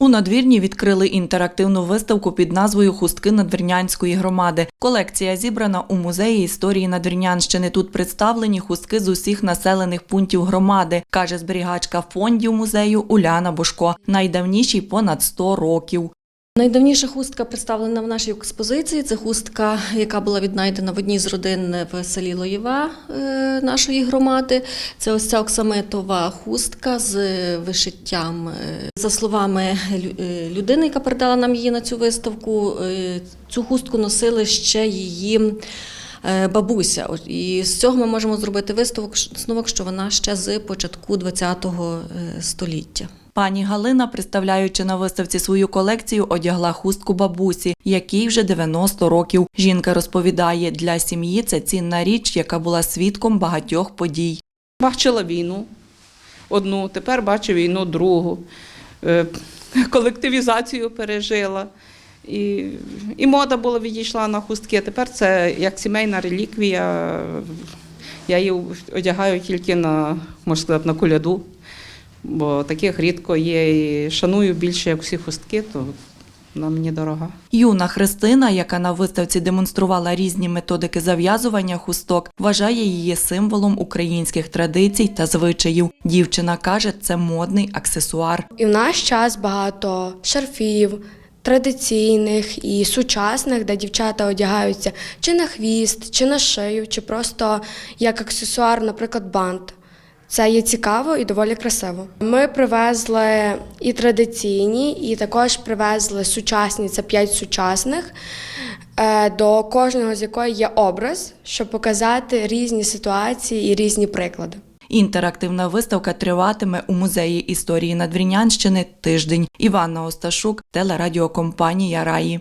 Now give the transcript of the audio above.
У надвірні відкрили інтерактивну виставку під назвою Хустки Надвірнянської громади. Колекція зібрана у музеї історії Надвірнянщини. Тут представлені хустки з усіх населених пунктів громади, каже зберігачка фондів музею Уляна Бушко. Найдавніші понад 100 років. Найдавніша хустка представлена в нашій експозиції. Це хустка, яка була віднайдена в одній з родин в селі Лоєва е, нашої громади. Це ось ця оксамитова хустка з вишиттям. Е, За словами е, людини, яка передала нам її на цю виставку, цю хустку носили ще її. Бабуся, і з цього ми можемо зробити висновок, що вона ще з початку ХХ століття. Пані Галина, представляючи на виставці свою колекцію, одягла хустку бабусі, якій вже 90 років. Жінка розповідає, для сім'ї це цінна річ, яка була свідком багатьох подій. Бачила війну одну, тепер бачу війну другу. Е, Колективізацію пережила. І, і мода була відійшла на хустки. Тепер це як сімейна реліквія. Я її одягаю тільки на, можна сказати, на коляду, бо таких рідко є. І шаную більше, як всі хустки, то вона мені дорога. Юна Христина, яка на виставці демонструвала різні методики зав'язування хусток, вважає її символом українських традицій та звичаїв. Дівчина каже, це модний аксесуар. І в наш час багато шарфів. Традиційних і сучасних, де дівчата одягаються чи на хвіст, чи на шию, чи просто як аксесуар, наприклад, бант. Це є цікаво і доволі красиво. Ми привезли і традиційні, і також привезли сучасні, це п'ять сучасних, е, до кожного з якої є образ, щоб показати різні ситуації і різні приклади. Інтерактивна виставка триватиме у музеї історії Надвірнянщини тиждень. Іванна Осташук, телерадіокомпанія Раї.